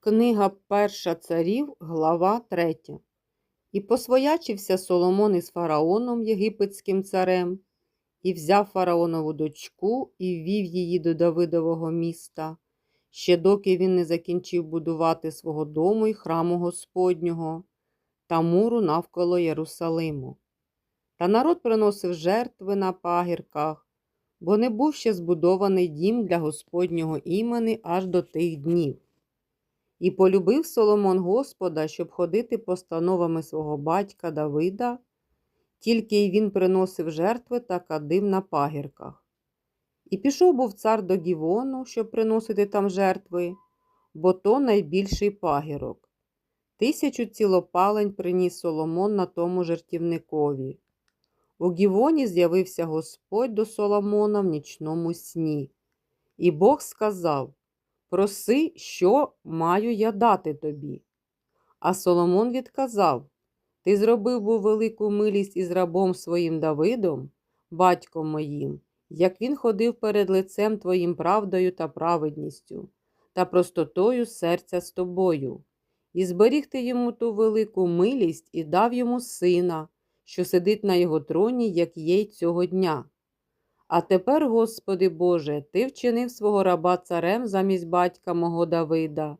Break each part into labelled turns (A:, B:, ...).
A: Книга Перша царів, глава 3. І посвоячився Соломон із фараоном єгипетським царем, і взяв фараонову дочку і ввів її до Давидового міста, ще доки він не закінчив будувати свого дому і храму Господнього та муру навколо Єрусалиму. Та народ приносив жертви на пагірках, бо не був ще збудований дім для Господнього імени аж до тих днів. І полюбив Соломон Господа, щоб ходити постановами свого батька Давида, тільки й він приносив жертви та кадив на пагірках. І пішов був цар до Гівону, щоб приносити там жертви, бо то найбільший пагірок. Тисячу цілопалень приніс Соломон на тому жертівникові. У Гівоні з'явився Господь до Соломона в нічному сні. І Бог сказав Проси, що маю я дати тобі. А Соломон відказав Ти зробив був велику милість із рабом своїм Давидом, батьком моїм, як він ходив перед лицем твоїм правдою та праведністю, та простотою серця з тобою, і зберіг ти йому ту велику милість і дав йому сина, що сидить на його троні, як є й цього дня. А тепер, Господи Боже, Ти вчинив свого раба царем замість батька мого Давида,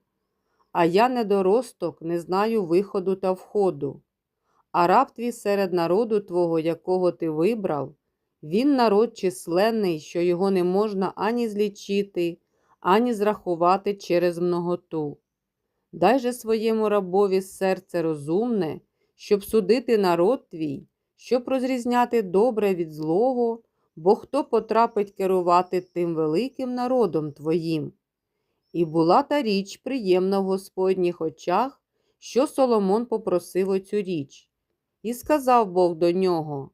A: а я недоросток, не знаю виходу та входу. А раб твій серед народу Твого, якого ти вибрав, він народ численний, що його не можна ані злічити, ані зрахувати через многоту. Дай же своєму рабові серце розумне, щоб судити народ твій, щоб розрізняти добре від злого бо хто потрапить керувати тим великим народом твоїм? І була та річ приємна в Господніх очах, що Соломон попросив оцю річ. І сказав Бог до нього: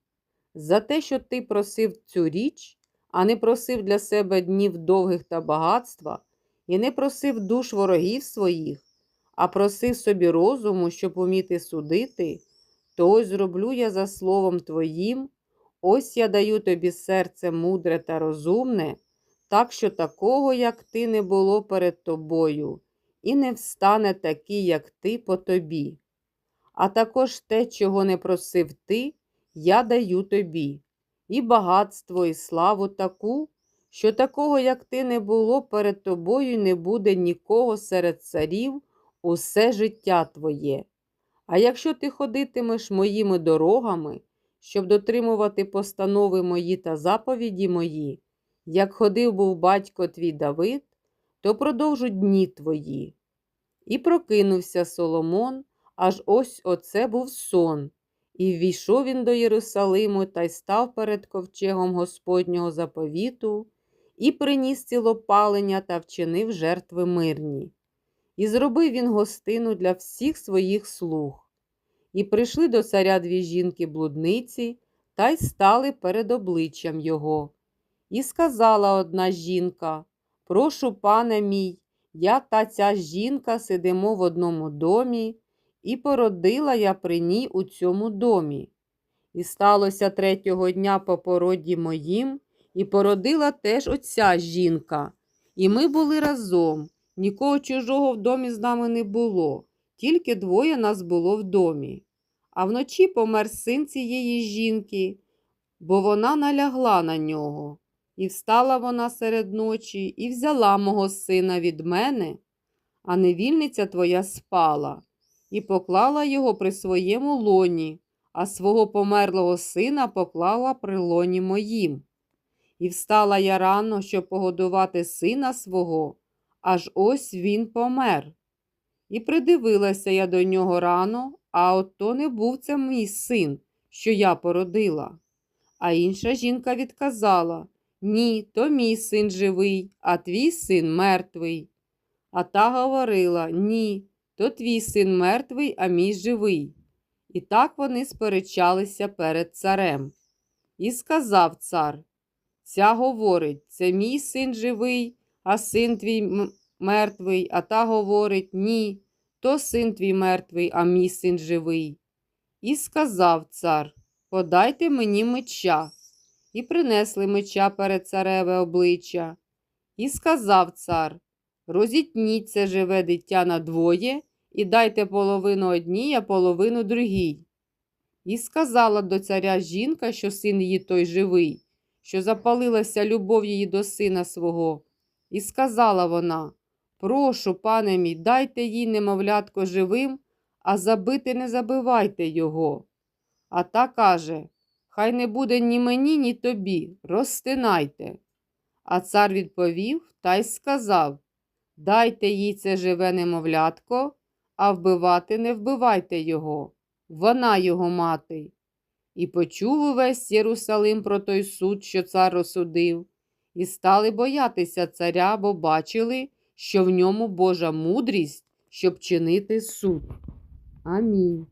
A: За те, що ти просив цю річ, а не просив для себе днів довгих та багатства, і не просив душ ворогів своїх, а просив собі розуму, щоб уміти судити, то ось зроблю я за словом твоїм Ось я даю тобі серце мудре та розумне, так що такого, як ти, не було перед тобою, і не встане такий, як ти, по тобі. А також те, чого не просив ти, я даю тобі, і багатство, і славу таку, що такого, як ти, не було перед тобою, не буде нікого серед царів усе життя твоє. А якщо ти ходитимеш моїми дорогами, щоб дотримувати постанови мої та заповіді мої, як ходив був батько твій Давид, то продовжуть дні твої. І прокинувся Соломон, аж ось оце був сон, і ввійшов він до Єрусалиму та й став перед ковчегом Господнього заповіту, і приніс цілопалення та вчинив жертви мирні. І зробив він гостину для всіх своїх слуг. І прийшли до царя дві жінки-блудниці та й стали перед обличчям його. І сказала одна жінка Прошу, пане мій, я та ця жінка сидимо в одному домі, і породила я при ній у цьому домі. І сталося третього дня по породі моїм, і породила теж оця жінка. І ми були разом, нікого чужого в домі з нами не було тільки двоє нас було в домі. А вночі помер син цієї жінки, бо вона налягла на нього. І встала вона серед ночі і взяла мого сина від мене, а невільниця твоя спала, і поклала його при своєму лоні, а свого померлого сина поклала при лоні моїм. І встала я рано, щоб погодувати сина свого, аж ось він помер. І придивилася я до нього рано, а от то не був це мій син, що я породила. А інша жінка відказала Ні, то мій син живий, а твій син мертвий. А та говорила Ні, то твій син мертвий, а мій живий. І так вони сперечалися перед царем. І сказав цар Ця говорить, це мій син живий, а син твій мертвий, а та говорить ні, то син твій мертвий, а мій син живий. І сказав цар Подайте мені меча. І принесли меча перед цареве обличчя. І сказав цар Розітніть це живе дитя на двоє і дайте половину одній, а половину другій. І сказала до царя жінка, що син її той живий, що запалилася любов її до сина свого. І сказала вона: Прошу, пане мій, дайте їй немовлятко живим, а забити не забивайте його. А та каже: Хай не буде ні мені, ні тобі, розтинайте. А цар відповів та й сказав: Дайте їй це живе немовлятко, а вбивати не вбивайте його, вона його мати. І почув увесь Єрусалим про той суд, що цар розсудив, і стали боятися царя, бо бачили, що в ньому Божа мудрість, щоб чинити суд. Амінь.